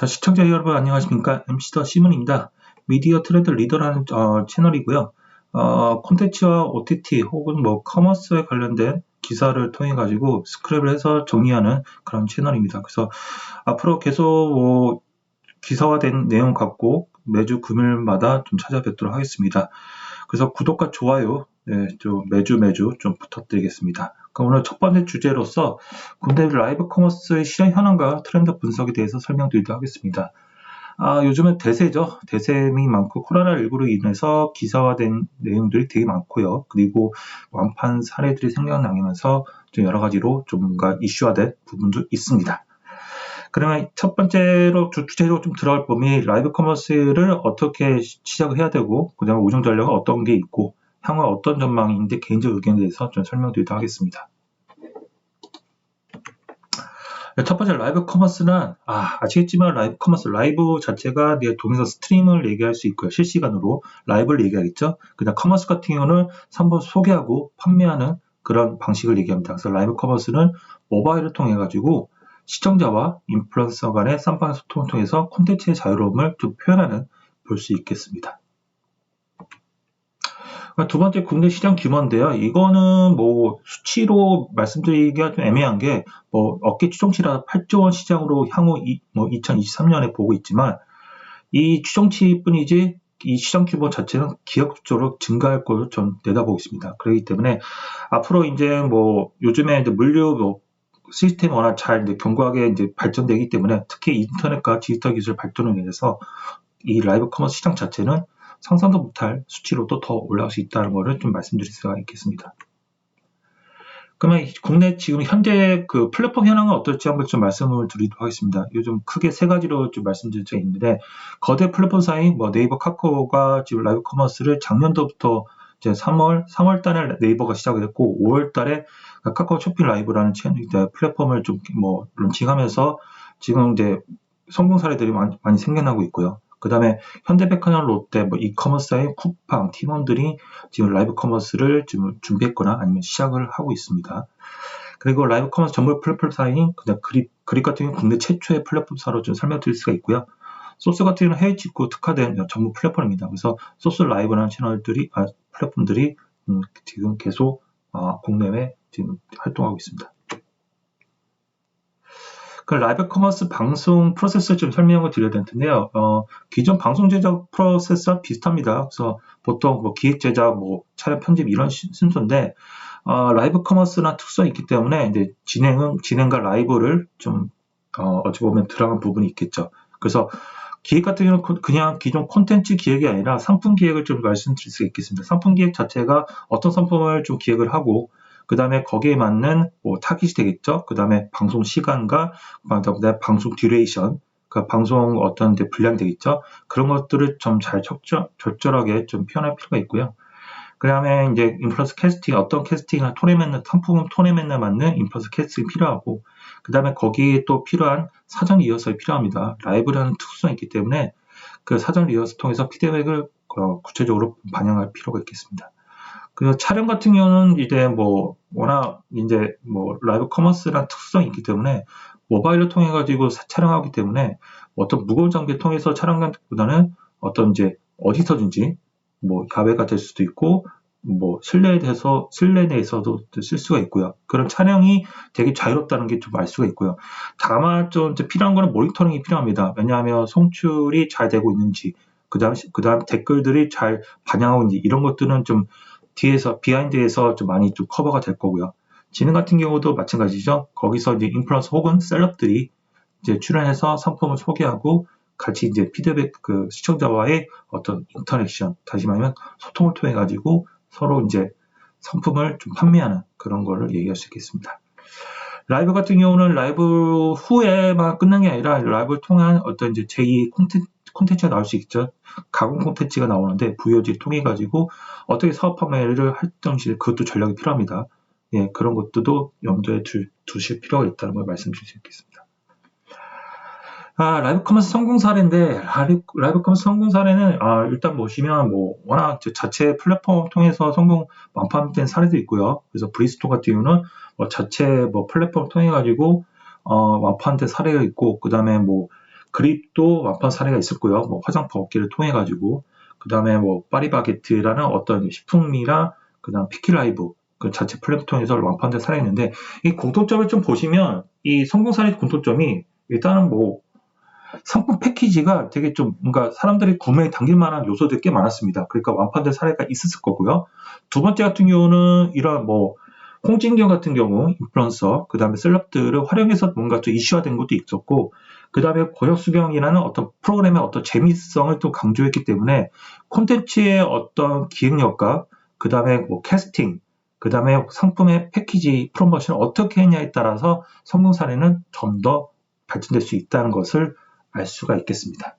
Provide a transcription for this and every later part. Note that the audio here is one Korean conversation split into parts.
자, 시청자 여러분 안녕하십니까? MC 더 시문입니다. 미디어 트렌드 리더라는 어, 채널이고요. 어, 콘텐츠와 OTT 혹은 뭐 커머스에 관련된 기사를 통해 가지고 스크랩을 해서 정리하는 그런 채널입니다. 그래서 앞으로 계속 뭐 기사화된 내용 갖고 매주 금요일마다 좀 찾아뵙도록 하겠습니다. 그래서 구독과 좋아요 네, 좀 매주 매주 좀 부탁드리겠습니다. 그럼 오늘 첫 번째 주제로서 군대 라이브 커머스의 시장 현황과 트렌드 분석에 대해서 설명드리도록 하겠습니다. 아, 요즘은 대세죠. 대세이 많고 코로나19로 인해서 기사화된 내용들이 되게 많고요. 그리고 완판 사례들이 생겨나면서 좀 여러 가지로 좀 뭔가 이슈화된 부분도 있습니다. 그러면 첫 번째로 주제로 좀 들어갈 범위 라이브 커머스를 어떻게 시작을 해야 되고 그다음에 우정 전략은 어떤 게 있고 향후 어떤 전망인데 개인적 의견에 대해서 좀 설명드리도록 하겠습니다. 첫 번째 라이브 커머스는 아, 아시겠지만 라이브 커머스 라이브 자체가 내 동에서 스트리밍을 얘기할 수 있고요. 실시간으로 라이브를 얘기하겠죠. 그냥 커머스 같은 경우는 한번 소개하고 판매하는 그런 방식을 얘기합니다. 그래서 라이브 커머스는 모바일을 통해 가지고 시청자와 인플루언서 간의 쌈방 소통을 통해서 콘텐츠의 자유로움을 좀 표현하는 볼 수 있겠습니다. 두 번째 국내 시장 규모인데요. 이거는 뭐 수치로 말씀드리기가 좀 애매한 게뭐 어깨 추정치라 8조 원 시장으로 향후 이, 뭐 2023년에 보고 있지만 이 추정치뿐이지 이 시장 규모 자체는 기업적으로 증가할 걸로 좀 내다보고 있습니다. 그렇기 때문에 앞으로 이제 뭐 요즘에 이제 물류 뭐 시스템 워낙 잘 이제 견고하게 이제 발전되기 때문에 특히 인터넷과 디지털 기술 발전을 위해서 이 라이브 커머스 시장 자체는 상상도 못할 수치로도 더 올라갈 수 있다는 것을 좀 말씀드릴 수가 있겠습니다. 그러면 국내 지금 현재 그 플랫폼 현황은 어떨지 한번 좀 말씀을 드리도록 하겠습니다. 요즘 크게 세 가지로 좀 말씀드릴 수 있는데 거대 플랫폼사인 뭐 네이버 카카오가 지금 라이브 커머스를 작년도부터 이제 3월 3월 달에 네이버가 시작을 했고 5월 달에 카카오 쇼핑 라이브라는 채널 플랫폼을 좀뭐 론칭하면서 지금 이제 성공 사례들이 많이, 많이 생겨나고 있고요. 그 다음에 현대백화점, 롯데, 뭐 이커머스의 쿠팡, 팀원들이 지금 라이브 커머스를 지금 준비했거나 아니면 시작을 하고 있습니다. 그리고 라이브 커머스 전문 플랫폼사인 그냥 그립, 그립 같은 경우는 국내 최초의 플랫폼사로 좀 설명드릴 수가 있고요. 소스 같은 경우는 해외 직구 특화된 전문 플랫폼입니다. 그래서 소스 라이브라는 채널들이, 아, 플랫폼들이 음, 지금 계속 어, 국내외 지금 활동하고 있습니다. 그 라이브 커머스 방송 프로세스를 좀 설명을 드려야 될 텐데요. 어, 기존 방송 제작 프로세스와 비슷합니다. 그래서 보통 뭐 기획 제작, 뭐 촬영 편집 이런 순서인데 어, 라이브 커머스나 특성이 있기 때문에 이제 진행은 진행과 라이브를 좀 어, 어찌 보면 들어간 부분이 있겠죠. 그래서 기획 같은 경우는 그냥 기존 콘텐츠 기획이 아니라 상품 기획을 좀 말씀드릴 수 있겠습니다. 상품 기획 자체가 어떤 상품을 좀 기획을 하고 그 다음에 거기에 맞는 뭐 타깃이 되겠죠. 그 다음에 방송 시간과 그다음에 방송 듀레이션, 그 방송 어떤 데 분량이 되겠죠. 그런 것들을 좀 잘 적절하게 좀 표현할 필요가 있고요. 그 다음에 이제 인플루스 캐스팅, 어떤 캐스팅이나 맞는, 상품 톤에 맞는 인플루스 캐스팅이 필요하고, 그 다음에 거기에 또 필요한 사전 리허설이 필요합니다. 라이브라는 특수성이 있기 때문에 그 사전 리허설 통해서 피드백을 어, 구체적으로 반영할 필요가 있겠습니다. 그 촬영 같은 경우는 이제 뭐 워낙 이제 뭐 라이브 커머스란 특수성이 있기 때문에 모바일을 통해 가지고 촬영하기 때문에 어떤 무거운 장비를 통해서 촬영하기보다는 어떤 이제 어디서든지 뭐 야외가 될 수도 있고 뭐 실내에서 실내 내에서도 쓸 수가 있고요. 그런 촬영이 되게 자유롭다는 게 좀 알 수가 있고요. 다만 좀 필요한 거는 모니터링이 필요합니다. 왜냐하면 송출이 잘 되고 있는지, 그다음 그다음 댓글들이 잘 반영하고 있는지 이런 것들은 좀 뒤에서 비하인드에서 좀 많이 좀 커버가 될 거고요. 지능 같은 경우도 마찬가지죠. 거기서 이제 인플루언서 혹은 셀럽들이 이제 출연해서 상품을 소개하고 같이 이제 피드백 그 시청자와의 어떤 인터랙션 다시 말하면 소통을 통해 가지고 서로 이제 상품을 좀 판매하는 그런 거를 얘기할 수 있겠습니다. 라이브 같은 경우는 라이브 후에만 끝난 게 아니라 라이브를 통한 어떤 이제 제2 콘텐츠 콘텐츠가 나올 수 있죠. 가공 콘텐츠가 나오는데 VOD 통해 가지고 어떻게 사업 판매를 할 당시에 그것도 전략이 필요합니다. 예, 그런 것들도 염두에 두, 두실 필요가 있다는 걸 말씀드릴 수 있겠습니다. 아, 라이브 커머스 성공 사례인데, 라이브, 라이브 커머스 성공 사례는, 아, 일단 보시면, 뭐, 워낙 자체 플랫폼 통해서 성공 완판된 사례도 있고요. 그래서 브리스토 같은 경우는, 뭐, 자체 뭐 플랫폼 통해가지고, 어, 완판된 사례가 있고, 그 다음에 뭐, 그립도 완판 사례가 있었고요. 뭐 화장품 업계를 통해 가지고 그 다음에 뭐 파리바게트라는 어떤 식품이랑 그 다음 피키라이브 그 자체 플랫폼 통해서 완판된 사례가 있는데 이 공통점을 좀 보시면 이 성공 사례 공통점이 일단은 뭐 상품 패키지가 되게 좀 뭔가 사람들이 구매에 당길 만한 요소들이 꽤 많았습니다. 그러니까 완판된 사례가 있었을 거고요. 두 번째 같은 경우는 이런 뭐 홍진경 같은 경우 인플루언서 그 다음에 셀럽들을 활용해서 뭔가 좀 이슈화된 것도 있었고 그 다음에 고혁수경이라는 어떤 프로그램의 어떤 재미성을 또 강조했기 때문에 콘텐츠의 어떤 기획력과 그 다음에 뭐 캐스팅 그 다음에 상품의 패키지 프로모션을 어떻게 했냐에 따라서 성공 사례는 좀 더 발전될 수 있다는 것을 알 수가 있겠습니다.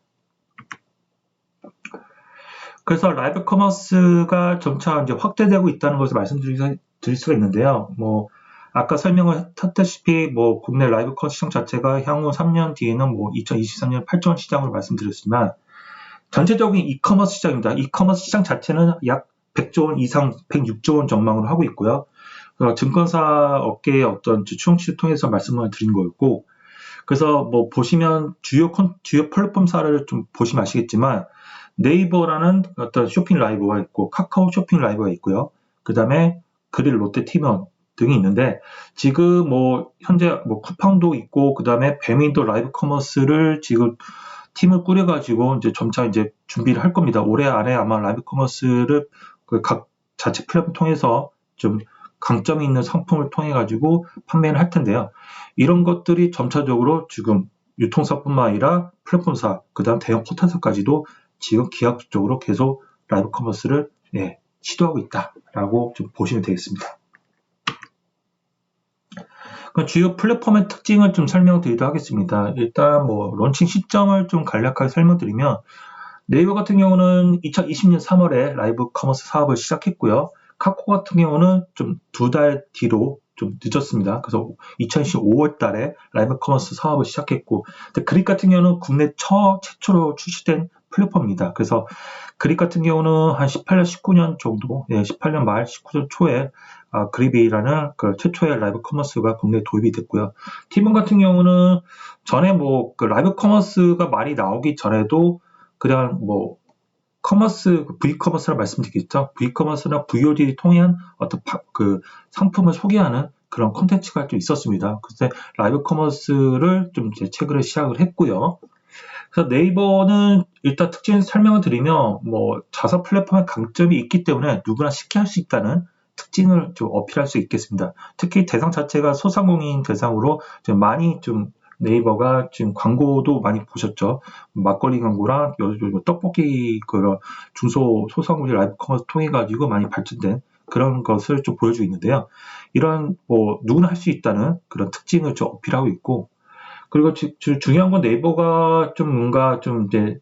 그래서 라이브 커머스가 점차 이제 확대되고 있다는 것을 말씀드릴 수가 있는데요. 뭐 아까 설명을 했다시피 뭐 국내 라이브 커머스 시장 자체가 향후 3년 뒤에는 뭐 2023년 8조 원 시장으로 말씀드렸지만 전체적인 이커머스 시장입니다. 이커머스 시장 자체는 약 100조 원 이상 106조 원 전망으로 하고 있고요. 증권사 업계의 어떤 추정치를 통해서 말씀을 드린 거였고 그래서 뭐 보시면 주요 콘, 주요 플랫폼사를 좀 보시면 아시겠지만 네이버라는 어떤 쇼핑 라이브가 있고 카카오 쇼핑 라이브가 있고요. 그 다음에 그릴 롯데 티먼 등이 있는데 지금 뭐 현재 뭐 쿠팡도 있고 그 다음에 배민도 라이브 커머스를 지금 팀을 꾸려가지고 이제 점차 이제 준비를 할 겁니다. 올해 안에 아마 라이브 커머스를 그 각 자체 플랫폼 통해서 좀 강점이 있는 상품을 통해 가지고 판매를 할 텐데요. 이런 것들이 점차적으로 지금 유통사뿐만 아니라 플랫폼사, 그 다음 대형 포털사까지도 지금 기하급적으로 계속 라이브 커머스를 예, 시도하고 있다라고 좀 보시면 되겠습니다. 그 주요 플랫폼의 특징을 좀 설명드리도록 하겠습니다. 일단 뭐 론칭 시점을 좀 간략하게 설명드리면 네이버 같은 경우는 2020년 3월에 라이브 커머스 사업을 시작했고요. 카코 같은 경우는 좀 두 달 뒤로 좀 늦었습니다. 그래서 2015월 달에 라이브 커머스 사업을 시작했고, 그립 같은 경우는 국내 처, 최초로 출시된 플랫폼입니다. 그래서 그립 같은 경우는 한 18년, 19년 정도, 예, 18년 말, 19년 초에 아, 그립이라는 그 최초의 라이브 커머스가 국내에 도입이 됐고요. 티몬 같은 경우는 전에 뭐 그 라이브 커머스가 많이 나오기 전에도 그냥 뭐 커머스, V커머스라 말씀드리겠죠. V커머스나 VOD를 통한 어떤 그 상품을 소개하는 그런 콘텐츠가 좀 있었습니다. 그래서 라이브 커머스를 좀 최근에 시작을 했고요. 그래서 네이버는 일단 특징 설명을 드리면 뭐 자사 플랫폼의 강점이 있기 때문에 누구나 쉽게 할 수 있다는 특징을 좀 어필할 수 있겠습니다. 특히 대상 자체가 소상공인 대상으로 좀 많이 좀 네이버가 지금 광고도 많이 보셨죠. 막걸리 광고랑 요즘 떡볶이 그런 중소 소상공인 라이브 커머스 통해 가지고 많이 발전된 그런 것을 좀 보여주고 있는데요. 이런 뭐 누구나 할 수 있다는 그런 특징을 좀 어필하고 있고 그리고 주, 주, 중요한 건 네이버가 좀 뭔가 좀 이제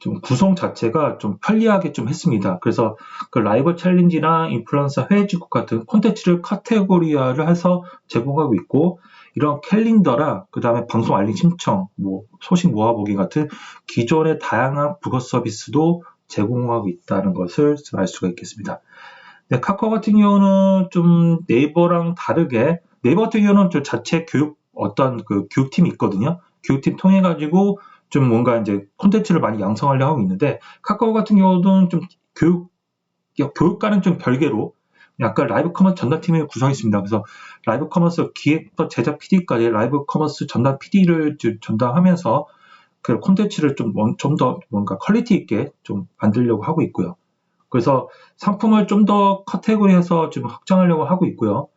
좀 구성 자체가 좀 편리하게 좀 했습니다. 그래서 그 라이브 챌린지나 인플루언서 직국 같은 콘텐츠를 카테고리화를 해서 제공하고 있고 이런 캘린더랑 그 다음에 방송 알림 신청, 뭐 소식 모아보기 같은 기존의 다양한 국어 서비스도 제공하고 있다는 것을 알 수가 있겠습니다. 네, 카카오 같은 경우는 좀 네이버랑 다르게 네이버 같은 경우는 좀 자체 교육 어떤 그 교육팀이 있거든요. 교육팀 통해 가지고 좀 뭔가 이제 콘텐츠를 많이 양성하려고 하고 있는데 카카오 같은 경우는 좀 교육 교육과는 좀 별개로 약간 라이브 커머스 전담팀을 구성했습니다. 그래서 라이브 커머스 기획부터 제작 PD까지 라이브 커머스 전담 PD를 전담하면서 그 콘텐츠를 좀 좀 더 뭔가 퀄리티 있게 좀 만들려고 하고 있고요. 그래서 상품을 좀 더 카테고리해서 좀 확장하려고 하고 있고요.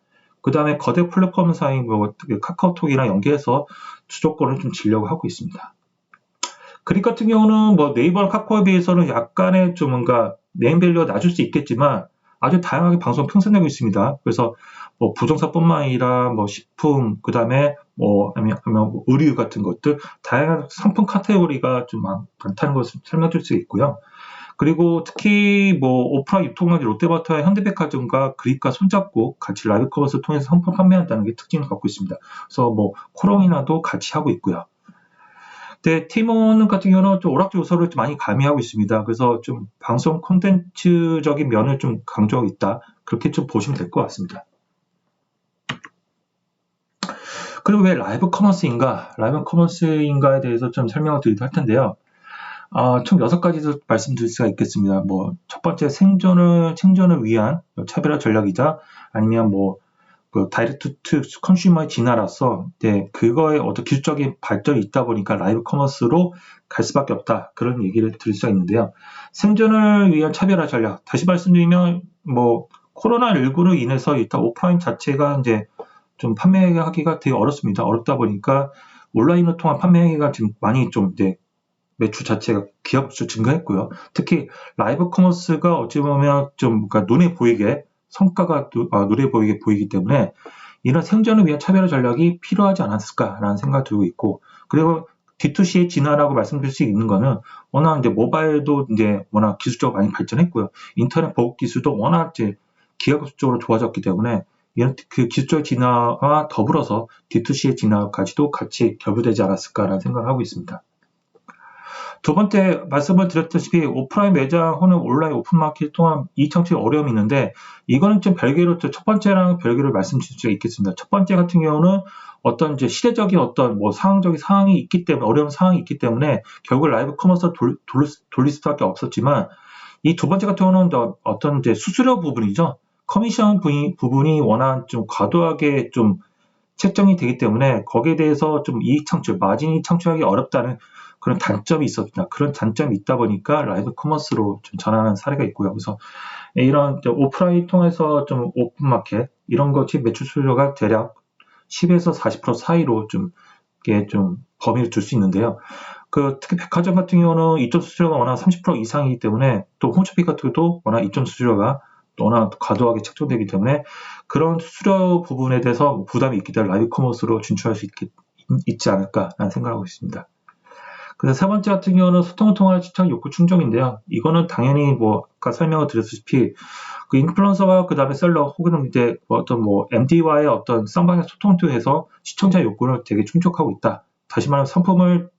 그 다음에 거대 플랫폼 사인 뭐 카카오톡이랑 연계해서 주도권을 좀 지려고 하고 있습니다. 그립 같은 경우는 뭐 네이버나 카카오에 비해서는 약간의 좀 뭔가 네임밸류가 낮을 수 있겠지만 아주 다양하게 방송 평선되고 있습니다. 그래서 뭐 부정사뿐만 아니라 뭐 식품, 그 다음에 뭐 아니면 뭐 의류 같은 것들 다양한 상품 카테고리가 좀 많, 다는 것을 설명드릴 수 있고요. 그리고 특히 뭐 오프라 유통업계 롯데마트와 현대백화점과 그립과 손잡고 같이 라이브 커머스를 통해서 상품 판매한다는 게 특징을 갖고 있습니다. 그래서 뭐 코롱이나도 같이 하고 있고요. 근데 티몬 같은 경우는 좀 오락적 요소를 좀 많이 가미하고 있습니다. 그래서 좀 방송 콘텐츠적인 면을 좀 강조하고 있다. 그렇게 좀 보시면 될 것 같습니다. 그리고 왜 라이브 커머스인가? 라이브 커머스인가에 대해서 좀 설명을 드리도록 할 텐데요. 아, 총 여섯 가지도 말씀드릴 수가 있겠습니다. 뭐, 첫 번째 생존을, 생존을 위한 차별화 전략이자 아니면 뭐, 그 다이렉트 투 컨슈머의 진화라서 네, 그거에 어떤 기술적인 발전이 있다 보니까 라이브 커머스로 갈 수밖에 없다. 그런 얘기를 드릴 수가 있는데요. 생존을 위한 차별화 전략. 다시 말씀드리면 뭐 코로나 19로 인해서 일단 오프라인 자체가 이제 좀 판매하기가 되게 어렵습니다. 어렵다 보니까 온라인을 통한 판매가 지금 많이 좀 이제 매출 자체가 기업수 증가했고요. 특히 라이브 커머스가 어찌 보면 좀 그러니까 눈에 보이게 성과가 아, 눈에 보이게 보이기 때문에 이런 생존을 위한 차별화 전략이 필요하지 않았을까라는 생각을 들고 있고 그리고 D2C의 진화라고 말씀드릴 수 있는 거는 워낙 이제 모바일도 이제 워낙 기술적으로 많이 발전했고요. 인터넷 보급 기술도 워낙 이제 기하급수적으로 좋아졌기 때문에 이런 그 기술적 진화와 더불어서 D2C의 진화까지도 같이 결부되지 않았을까라는 생각을 하고 있습니다. 두 번째 말씀을 드렸다시피 오프라인 매장 혹은 온라인 오픈마켓 통한 이청취 어려움이 있는데 이거는 좀 별개로 첫 번째랑 별개로 말씀드릴 수 있겠습니다. 첫 번째 같은 경우는 어떤 이제 시대적인 어떤 뭐 상황적인 상황이 있기 때문에 어려운 상황이 있기 때문에 결국 라이브 커머스 돌, 돌, 돌릴 수밖에 없었지만 이 두 번째 같은 경우는 어떤 이제 수수료 부분이죠. 커미션 부분이, 부분이 워낙 좀 과도하게 좀 책정이 되기 때문에 거기에 대해서 좀 이익 창출, 마진이 창출하기 어렵다는 그런 단점이 있었다. 그런 단점이 있다 보니까 라이브 커머스로 좀 전환하는 사례가 있고요. 그래서 이런 오프라인 통해서 좀 오픈 마켓 이런 것이 매출 수요가 대략 10에서 40% 사이로 좀, 이게 좀 범위를 둘 수 있는데요. 그 특히 백화점 같은 경우는 이점 수수료가 워낙 30% 이상이기 때문에 또 홈쇼핑 같은 경우도 워낙 이점 수수료가 워낙 과도하게 책정되기 때문에 그런 수수료 부분에 대해서 부담이 있기 때문에 라이브 커머스로 진출할 수 있, 있지 않을까라는 생각을 하고 있습니다. 그래서 세 번째 같은 경우는 소통을 통한 시청 욕구 충족인데요. 이거는 당연히 뭐 아까 설명을 드렸다시피 그 인플루언서와 그 다음에 셀러 혹은 이제 뭐 어떤 뭐 MD와의 어떤 쌍방의 소통을 통해서 시청자 욕구를 되게 충족하고 있다. 다시 말하면 상품을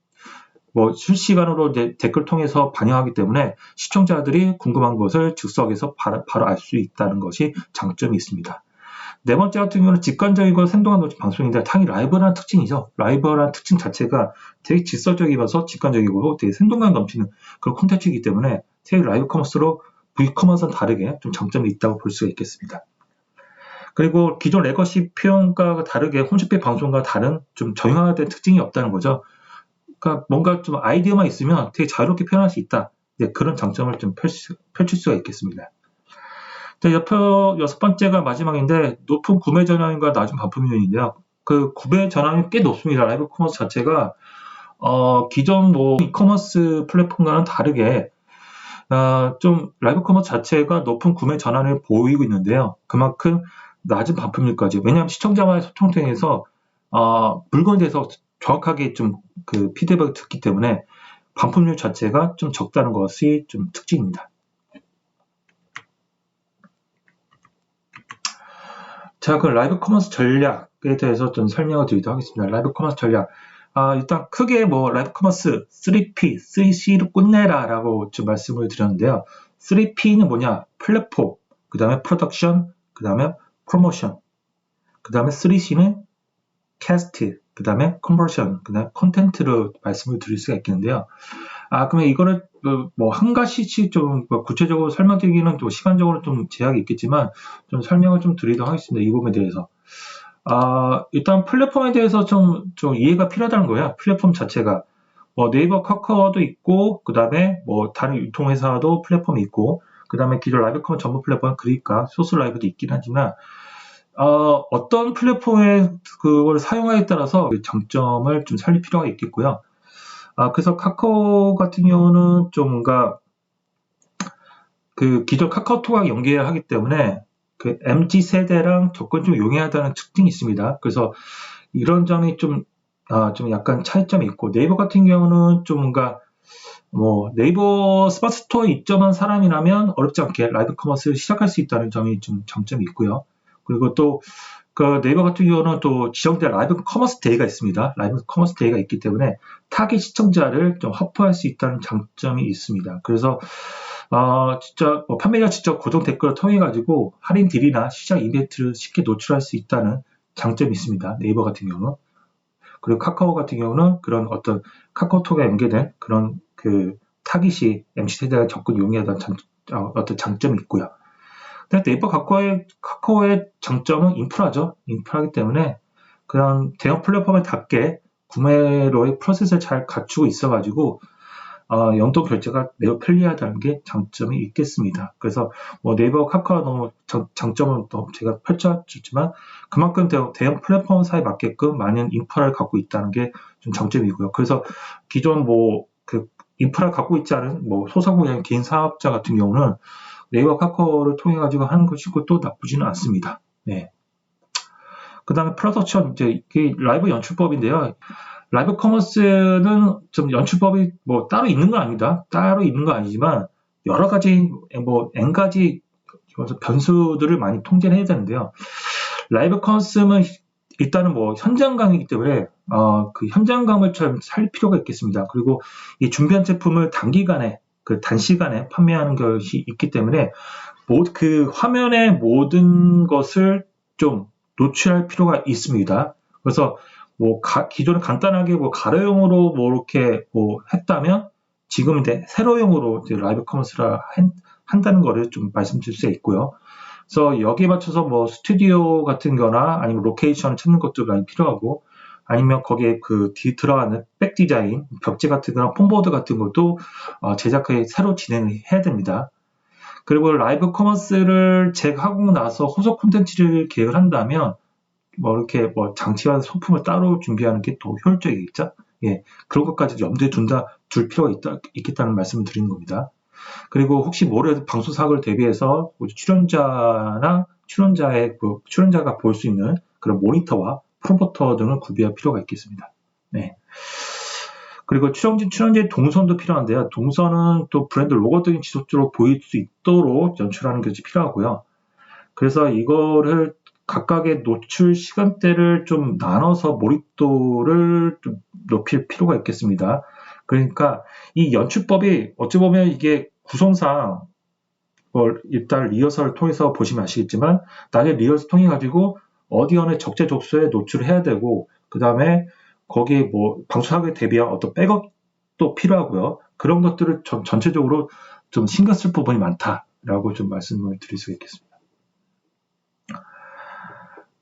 뭐 실시간으로 이제 댓글 통해서 반영하기 때문에 시청자들이 궁금한 것을 즉석에서 바로, 바로 알 수 있다는 것이 장점이 있습니다. 네 번째 같은 경우는 직관적이고 생동한 노치 방송인데 당연히 라이브라는 특징이죠. 라이브라는 특징 자체가 되게 직설적이면서 직관적이고 되게 생동감 넘치는 그런 콘텐츠이기 때문에 되게 라이브 커머스로 V커머스는 다르게 좀 장점이 있다고 볼 수가 있겠습니다. 그리고 기존 레거시 표현과 다르게 홈쇼핑 방송과 다른 좀 정형화된 특징이 없다는 거죠. 그러니까 뭔가 좀 아이디어만 있으면 되게 자유롭게 표현할 수 있다. 네, 그런 장점을 좀 펼칠 수가 있겠습니다. 네, 옆에 여섯 번째가 마지막인데 높은 구매 전환과 낮은 반품률인데요. 그 구매 전환이 꽤 높습니다. 라이브 커머스 자체가 어, 기존 뭐 이커머스 플랫폼과는 다르게 어, 좀 라이브 커머스 자체가 높은 구매 전환을 보이고 있는데요. 그만큼 낮은 반품률까지. 왜냐하면 시청자와의 소통 통해서 어, 물건에 대해서 정확하게 좀 그 피드백을 듣기 때문에 반품률 자체가 좀 적다는 것이 좀 특징입니다. 자, 그 라이브 커머스 전략에 대해서 좀 설명을 드리도록 하겠습니다. 라이브 커머스 전략. 아, 일단 크게 뭐 라이브 커머스 3P, 3C로 끝내라 라고 좀 말씀을 드렸는데요. 3P는 뭐냐? 플랫폼, 그 다음에 프로덕션, 그 다음에 프로모션, 그 다음에 3C는 캐스트, 그 다음에 컨버션, 그 다음에 콘텐츠로 말씀을 드릴 수가 있겠는데요. 아, 그러면 이거를 그 뭐한 가지씩 좀뭐 구체적으로 설명드리기는 또 시간적으로 좀 제약이 있겠지만 좀 설명을 좀 드리도록 하겠습니다. 이 부분에 대해서. 아, 일단 플랫폼에 대해서 좀, 좀 이해가 필요하다는 거예요. 플랫폼 자체가. 뭐 네이버 카카오도 있고, 그 다음에 뭐 다른 유통회사도 플랫폼이 있고, 그 다음에 기존 라이브 커머 전문 플랫폼 그러니까 소스 라이브도 있긴 하지만, 어, 어떤 플랫폼에 그걸 사용하에 따라서 그 장점을 좀 살릴 필요가 있겠고요. 아, 그래서 카카오 같은 경우는 좀 뭔가 그 기존 카카오톡하고 연계하기 때문에 그 MZ 세대랑 접근 좀 용이하다는 특징이 있습니다. 그래서 이런 점이 좀, 아, 좀 약간 차이점이 있고 네이버 같은 경우는 좀 뭔가 뭐 네이버 스마트 스토어에 입점한 사람이라면 어렵지 않게 라이브 커머스를 시작할 수 있다는 점이 좀 장점이 있고요. 그리고 또 그 네이버 같은 경우는 또 지정된 라이브 커머스 데이가 있습니다. 라이브 커머스 데이가 있기 때문에 타깃 시청자를 좀 확보할 수 있다는 장점이 있습니다. 그래서 어, 진짜 뭐 판매자 직접 고정 댓글을 통해 가지고 할인 딜이나 시장 이벤트를 쉽게 노출할 수 있다는 장점이 있습니다. 네이버 같은 경우. 그리고 카카오 같은 경우는 그런 어떤 카카오톡에 연계된 그런 그 타깃이 MC 세대가 접근 용이하다는 장, 어, 어떤 장점이 있고요. 근데 네이버 카카오의, 카카오의 장점은 인프라죠. 인프라기 때문에 그런 대형 플랫폼에답게 구매로의 프로세스를 잘 갖추고 있어가지고 어, 연동 결제가 매우 편리하다는 게 장점이 있겠습니다. 그래서 뭐 네이버 카카오 너무 장, 장점은 또 제가 펼쳐줬지만 그만큼 대형, 대형 플랫폼 사에 맞게끔 많은 인프라를 갖고 있다는 게 좀 장점이고요. 그래서 기존 뭐 그 인프라를 갖고 있지 않은 뭐 소상공인 개인 사업자 같은 경우는 네이버 카카오를 통해 가지고 하는 것이고 또 나쁘지는 않습니다. 네. 그 다음에 프로덕션 이제 이게 라이브 연출법인데요. 라이브 커머스는 좀 연출법이 뭐 따로 있는 건 아니다. 따로 있는 건 아니지만 여러 가지 뭐 n 가지 변수들을 많이 통제를 해야 되는데요. 라이브 커머스는 일단은 뭐 현장감이기 때문에 어, 그 현장감을 좀살 필요가 있겠습니다. 그리고 이 준비한 제품을 단기간에 그 단시간에 판매하는 것이 있기 때문에 그 화면의 모든 것을 좀 노출할 필요가 있습니다. 그래서 뭐 가, 기존에 간단하게 뭐 가로형으로 뭐 이렇게 뭐 했다면 지금 이제 세로형으로 이제 라이브 커머스를 한, 다는 거를 좀 말씀드릴 수 있고요. 그래서 여기에 맞춰서 뭐 스튜디오 같은 거나 아니면 로케이션을 찾는 것도 많이 필요하고 아니면 거기에 그 뒤 들어가는 백 디자인, 벽지 같은 거나 폼보드 같은 것도 어, 제작해 새로 진행을 해야 됩니다. 그리고 라이브 커머스를 제작하고 나서 호소 콘텐츠를 계획을 한다면 뭐 이렇게 뭐 장치와 소품을 따로 준비하는 게 더 효율적이겠죠. 예, 그런 것까지 염두에 둔다 둘 필요가 있다, 있겠다는 말씀을 드리는 겁니다. 그리고 혹시 모레 방송 사고를 대비해서 출연자나 출연자의 그 출연자가 볼 수 있는 그런 모니터와 프롬포터 등을 구비할 필요가 있겠습니다. 네. 그리고 출연진, 출연자의 동선도 필요한데요. 동선은 또 브랜드 로고 등이 지속적으로 보일 수 있도록 연출하는 것이 필요하고요. 그래서 이거를 각각의 노출 시간대를 좀 나눠서 몰입도를 좀 높일 필요가 있겠습니다. 그러니까 이 연출법이 어찌 보면 이게 구성상 뭐 일단 리허설을 통해서 보시면 아시겠지만 나중에 리허설 통해 가지고 어디 어느 적재적소에 노출을 해야 되고 그 다음에 거기에 뭐 방송하게 대비한 어떤 백업도 필요하고요. 그런 것들을 전, 전체적으로 좀 신경 쓸 부분이 많다라고 좀 말씀을 드릴 수 있겠습니다.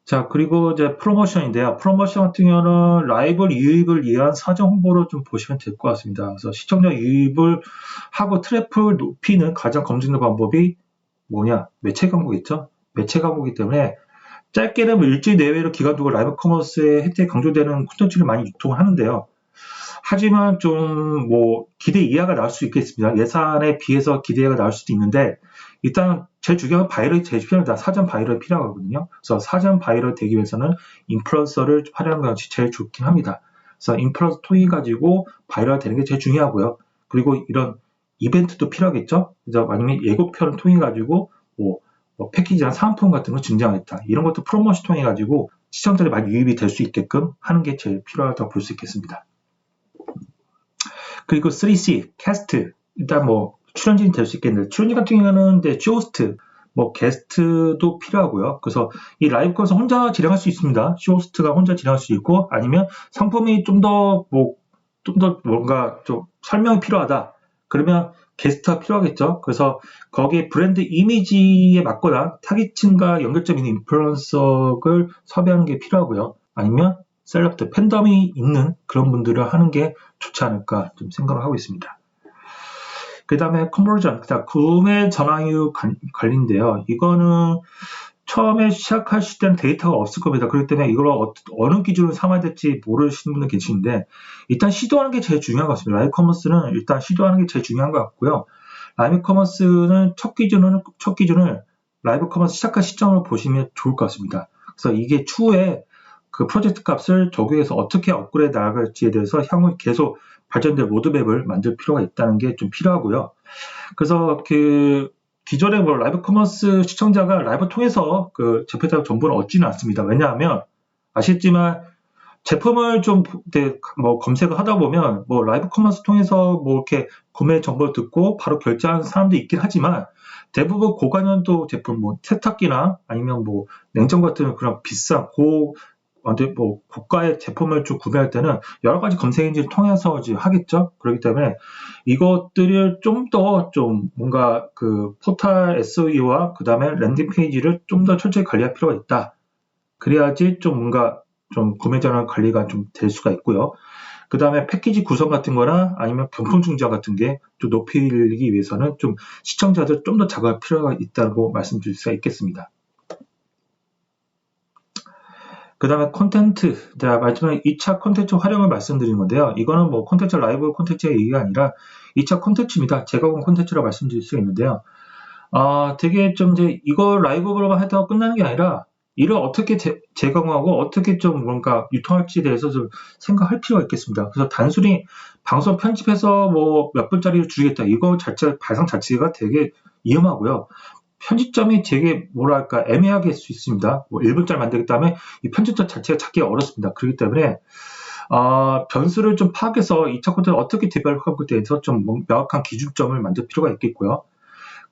자, 그리고 이제 프로모션인데요. 프로모션 같은 경우는 라이벌 유입을 위한 사전 홍보로 좀 보시면 될 것 같습니다. 그래서 시청자 유입을 하고 트래픽을 높이는 가장 검증된 방법이 뭐냐? 매체 광고겠죠? 매체 광고이기 때문에 짧게는 뭐 일주일 내외로 기간 두고 라이브 커머스에 혜택 강조되는 콘텐츠를 많이 유통을 하는데요. 하지만 좀 뭐 기대 이하가 나올 수 있겠습니다. 예산에 비해서 기대가 나올 수도 있는데 일단 제일 중요한 바이럴이 제일 필요합니다. 사전 바이럴 필요하거든요. 그래서 사전 바이럴 되기 위해서는 인플루언서를 활용하는 것이 제일 좋긴 합니다. 그래서 인플루언서 통해 가지고 바이럴 되는 게 제일 중요하고요. 그리고 이런 이벤트도 필요하겠죠. 그래서 아니면 예고편을 통해 가지고 뭐, 뭐 패키지나 상품 같은 거 증정했다. 이런 것도 프로모션 통해 가지고 시청자들이 많이 유입이 될 수 있게끔 하는 게 제일 필요하다고 볼 수 있겠습니다. 그리고 3C, 캐스트. 일단 뭐 출연진이 될 수 있겠는데 출연진 같은 경우는 이제 쇼호스트, 뭐 게스트도 필요하고요. 그래서 이 라이브 콘서 혼자 진행할 수 있습니다. 쇼호스트가 혼자 진행할 수 있고 아니면 상품이 좀 더 뭐 좀 더 뭔가 좀 설명이 필요하다. 그러면 게스트가 필요하겠죠. 그래서 거기에 브랜드 이미지에 맞거나 타깃층과 연결점 있는 인플루언서를 섭외하는 게 필요하고요. 아니면 셀럽들 팬덤이 있는 그런 분들을 하는 게 좋지 않을까 좀 생각을 하고 있습니다. 그 다음에 컨버전, 그다음 구매 전환율 관리인데요. 이거는 처음에 시작하실 때는 데이터가 없을 겁니다. 그렇기 때문에 이걸 어, 느 기준으로 삼아야 될지 모르시는 분들 계시는데 일단 시도하는 게 제일 중요한 것 같습니다. 라이브 커머스는 일단 시도하는 게 제일 중요한 것 같고요. 라이브 커머스는 첫 기준은 첫 기준을 라이브 커머스 시작한 시점으로 보시면 좋을 것 같습니다. 그래서 이게 추후에 그 프로젝트 값을 적용해서 어떻게 업그레이드 나아갈지에 대해서 향후 계속 발전될 로드맵을 만들 필요가 있다는 게 좀 필요하고요. 그래서 그 기존의 뭐 라이브 커머스 시청자가 라이브 통해서 그 제품의 정보를 얻지는 않습니다. 왜냐하면 아시겠지만 제품을 좀 뭐 검색을 하다 보면 뭐 라이브 커머스 통해서 뭐 이렇게 구매 정보를 듣고 바로 결제하는 사람도 있긴 하지만 대부분 고관련도 제품 뭐 세탁기나 아니면 뭐 냉장고 같은 그런 비싼 고 완전 뭐 고가의 제품을 좀 구매할 때는 여러 가지 검색 엔진을 통해서 이제 하겠죠. 그렇기 때문에 이것들을 좀 더좀 뭔가 그 포탈 SEO와 그 다음에 랜딩 페이지를 좀 더 철저히 관리할 필요가 있다. 그래야지 좀 뭔가 좀 구매 전환 관리가 좀 될 수가 있고요. 그 다음에 패키지 구성 같은 거나 아니면 경품 증자 같은 게 좀 높이기 위해서는 좀 시청자들 좀 더 작업할 필요가 있다고 말씀드릴 수가 있겠습니다. 그 다음에 콘텐트. 자, 마지막에 2차 콘텐츠 활용을 말씀드린 건데요. 이거는 뭐 콘텐츠 라이브 콘텐츠의 얘기가 아니라 2차 콘텐츠입니다. 제공은 콘텐츠라고 말씀드릴 수 있는데요. 아, 되게 좀 이제 이거 라이브로만 해도 끝나는 게 아니라 이를 어떻게 제, 제공하고 어떻게 좀 뭔가 유통할지에 대해서 좀 생각할 필요가 있겠습니다. 그래서 단순히 방송 편집해서 뭐 몇 분짜리를 줄이겠다 이거 자체 발상 자체가 되게 위험하고요. 편집점이 되게 뭐랄까 애매하게 할 수 있습니다. 뭐 1분짜리 만들겠다 하면 이 편집점 자체가 찾기 어렵습니다. 그렇기 때문에 어, 변수를 좀 파악해서 2차 콘텐츠 어떻게 디벨롭하고 대해서 좀 명확한 기준점을 만들 필요가 있겠고요.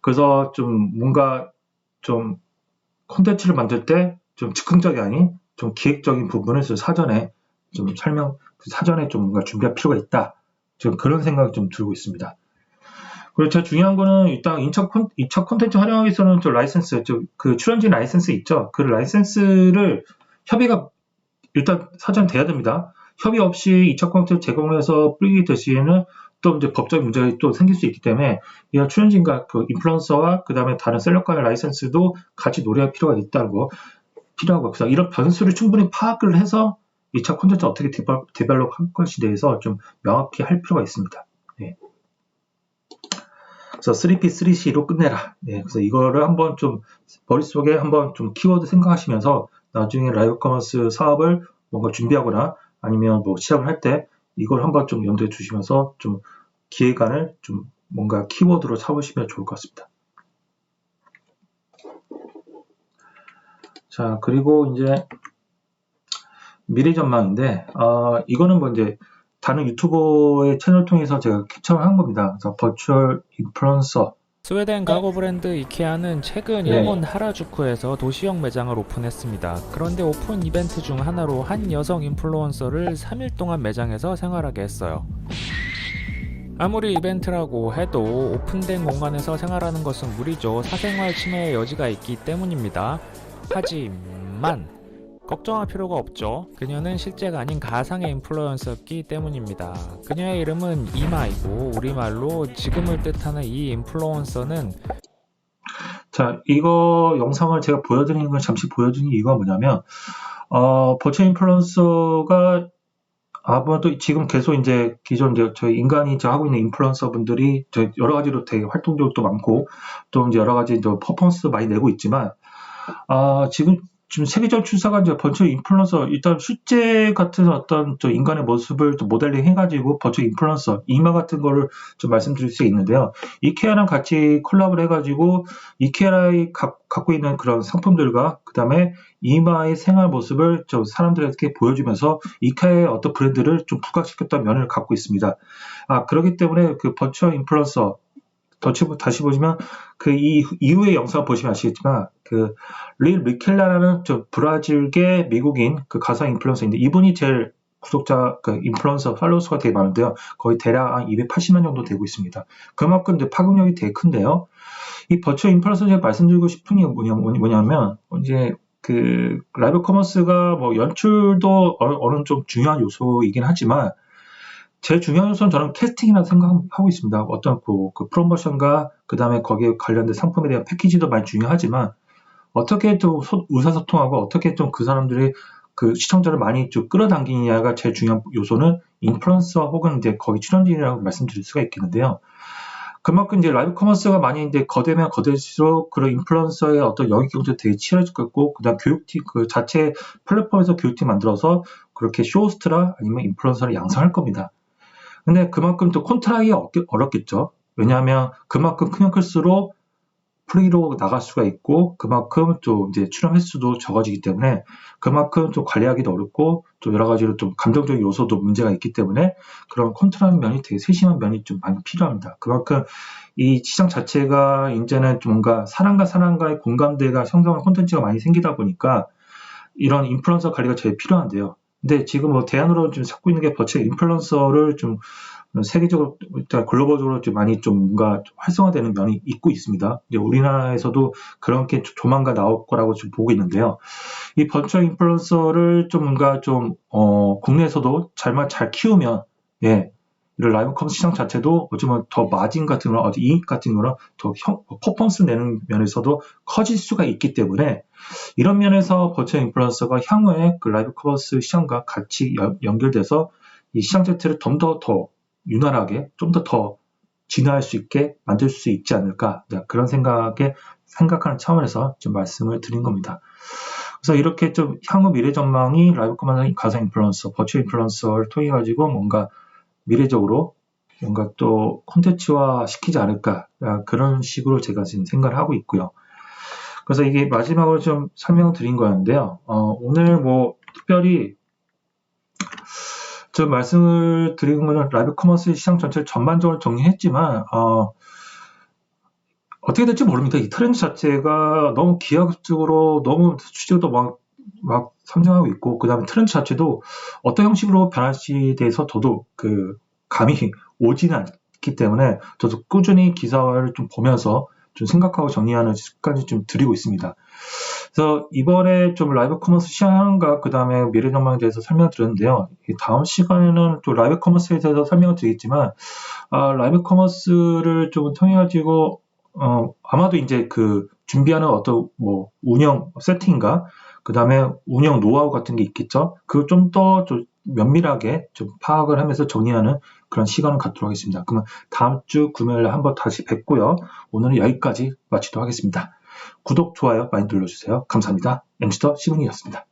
그래서 좀 뭔가 좀 콘텐츠를 만들 때 좀 즉흥적이 아닌 좀 기획적인 부분을 사전에 좀 설명, 사전에 좀 뭔가 준비할 필요가 있다. 좀 그런 생각이 좀 들고 있습니다. 그리고 제일 중요한 거는 일단 인차 콘, 2차 콘텐츠 활용하기 위해서는 저 라이센스, 그 출연진 라이센스 있죠. 그 라이센스를 협의가 일단 사전 돼야 됩니다. 협의 없이 2차 콘텐츠 제공해서 뿌리게 되시에는 또 이제 법적인 문제가 또 생길 수 있기 때문에 이 출연진과 그 인플루언서와 그 다음에 다른 셀럽과의 라이센스도 같이 노래할 필요가 있다고 필요하고 그래서 이런 변수를 충분히 파악을 해서 2차 콘텐츠 어떻게 디벨롭 할 것에 대해서 좀 명확히 할 필요가 있습니다. 네. 그래서 3P, 3C로 끝내라. 네, 그래서 이거를 한번 좀 머릿속에 한번 좀 키워드 생각하시면서 나중에 라이브 커머스 사업을 뭔가 준비하거나 아니면 뭐 시작을 할 때 이걸 한번 좀 염두에 두시면서 좀 기획안을 좀 뭔가 키워드로 잡으시면 좋을 것 같습니다. 자, 그리고 이제 미래 전망인데, 어, 이거는 뭐 이제 다른 유튜버의 채널 통해서 제가 캡처를 한 겁니다. 그래서 버추얼 인플루언서 스웨덴 가구 브랜드 이케아는 최근 네. 일본 하라주쿠에서 도시형 매장을 오픈했습니다. 그런데 오픈 이벤트 중 하나로 한 여성 인플루언서를 3일 동안 매장에서 생활하게 했어요. 아무리 이벤트라고 해도 오픈된 공간에서 생활하는 것은 무리죠. 사생활 침해의 여지가 있기 때문입니다. 하지만 걱정할 필요가 없죠. 그녀는 실제가 아닌 가상의 인플루언서였기 때문입니다. 그녀의 이름은 이마이고 우리말로 지금을 뜻하는 이 인플루언서는 자, 이거 영상을 제가 보여드리는 걸 잠시 보여드리는 이유가 뭐냐면, 어, 버추얼 인플루언서가 아무래도 지금 계속 이제 기존 이제 저희 인간이 이제 하고 있는 인플루언서 분들이 저 여러 가지로 되게 활동적도 많고 또 이제 여러 가지 또 퍼포먼스 많이 내고 있지만, 아, 지금 지금 세계적 추세가 이제 버추얼 인플루언서 일단 실제 같은 어떤 저 인간의 모습을 또 모델링 해가지고 버추얼 인플루언서 이마 같은 거를 좀 말씀드릴 수 있는데요. 이케아랑 같이 콜라보를 해가지고 이케아의 가, 갖고 있는 그런 상품들과 그 다음에 이마의 생활 모습을 좀 사람들에게 보여주면서 이케아의 어떤 브랜드를 좀 부각시켰던 면을 갖고 있습니다. 아 그렇기 때문에 그 버추얼 인플루언서 다시, 다시 보시면 그 이 이후의 영상 보시면 아시겠지만 그 릴 미켈라라는 저 브라질계 미국인 그 가상 인플루언서인데 이분이 제일 구독자 그 인플루언서 팔로워 수가 되게 많은데요. 거의 대략 한 280만 정도 되고 있습니다. 그만큼 이제 파급력이 되게 큰데요. 이 버추얼 인플루언서 제가 말씀드리고 싶은 게 뭐냐, 뭐냐면 이제 그 라이브 커머스가 뭐 연출도 어느, 어느 좀 중요한 요소이긴 하지만 제일 중요한 요소는 저는 캐스팅이라고 생각하고 있습니다. 어떤 그, 그 프로모션과 그 다음에 거기에 관련된 상품에 대한 패키지도 많이 중요하지만 어떻게 또 의사소통하고 어떻게 좀 그 사람들이 그 시청자를 많이 좀 끌어당기느냐가 제일 중요한 요소는 인플루언서 혹은 이제 거기 출연진이라고 말씀드릴 수가 있겠는데요. 그만큼 이제 라이브 커머스가 많이 이제 거대면 거대일수록 그런 인플루언서의 어떤 영역 경쟁 되게 치열해질 거고, 그 다음 교육팀, 그 자체 플랫폼에서 교육팀 만들어서 그렇게 쇼호스트라 아니면 인플루언서를 양성할 겁니다. 근데 그만큼 또 컨트라하기가 어렵겠죠. 왜냐하면 그만큼 크면 클수록 프리로 나갈 수가 있고 그만큼 또 이제 출연 횟수도 적어지기 때문에 그만큼 좀 관리하기도 어렵고 또 여러 가지로 좀 감정적인 요소도 문제가 있기 때문에 그런 컨트롤하는 면이 되게 세심한 면이 좀 많이 필요합니다. 그만큼 이 시장 자체가 이제는 좀 뭔가 사람과 사람과의 공감대가 형성한 콘텐츠가 많이 생기다 보니까 이런 인플루언서 관리가 제일 필요한데요. 근데 지금 뭐 대안으로 좀 찾고 있는 게 버체 인플루언서를 좀 세계적으로, 글로벌적으로 좀 많이 좀 뭔가 활성화되는 면이 있고 있습니다. 이제 우리나라에서도 그런 게 조- 조만간 나올 거라고 좀 보고 있는데요. 이 버추얼 인플루언서를 좀 뭔가 좀, 어, 국내에서도 잘만 잘 키우면, 예, 라이브 커머스 시장 자체도 어쩌면 더 마진 같은 거나 어디 이익 같은 거나 더 형, 퍼포먼스 내는 면에서도 커질 수가 있기 때문에 이런 면에서 버추얼 인플루언서가 향후에 그 라이브 커머스 시장과 같이 연- 연결돼서 이 시장 자체를 좀 더더 윤활하게 좀더더 진화할 수 있게 만들 수 있지 않을까 네, 그런 생각에 생각하는 차원에서 좀 말씀을 드린 겁니다. 그래서 이렇게 좀 향후 미래 전망이 라이브 커머스 가상 인플루언서, 버추얼 인플루언서를 통해 가지고 뭔가 미래적으로 뭔가 또 콘텐츠화 시키지 않을까 아, 그런 식으로 제가 지금 생각을 하고 있고요. 그래서 이게 마지막으로 좀 설명드린 거였는데요. 어, 오늘 뭐 특별히 저 말씀을 드리는 거는 라이브 커머스 시장 전체를 전반적으로 정리했지만 어, 어떻게 될지 모릅니다. 이 트렌드 자체가 너무 기하급적으로 너무 추세도 막, 막 성장하고 있고 그 다음에 트렌드 자체도 어떤 형식으로 변할지에 대해서 저도 그 감이 오지는 않기 때문에 저도 꾸준히 기사를 좀 보면서 좀 생각하고 정리하는 습관이 좀 들이고 있습니다. 그래서 이번에 좀 라이브 커머스 시장과 그 다음에 미래 전망에 대해서 설명드렸는데요. 이 다음 시간에는 또 라이브 커머스에 대해서 설명을 드리겠지만, 아, 라이브 커머스를 좀 통해 가지고 어, 아마도 이제 그 준비하는 어떤 뭐 운영 세팅과 그 다음에 운영 노하우 같은 게 있겠죠. 그걸 좀 더 좀 면밀하게 좀 파악을 하면서 정리하는 그런 시간을 갖도록 하겠습니다. 그러면 다음 주 금요일에 한번 다시 뵙고요. 오늘은 여기까지 마치도록 하겠습니다. 구독, 좋아요 많이 눌러주세요. 감사합니다. MC더 시분이었습니다.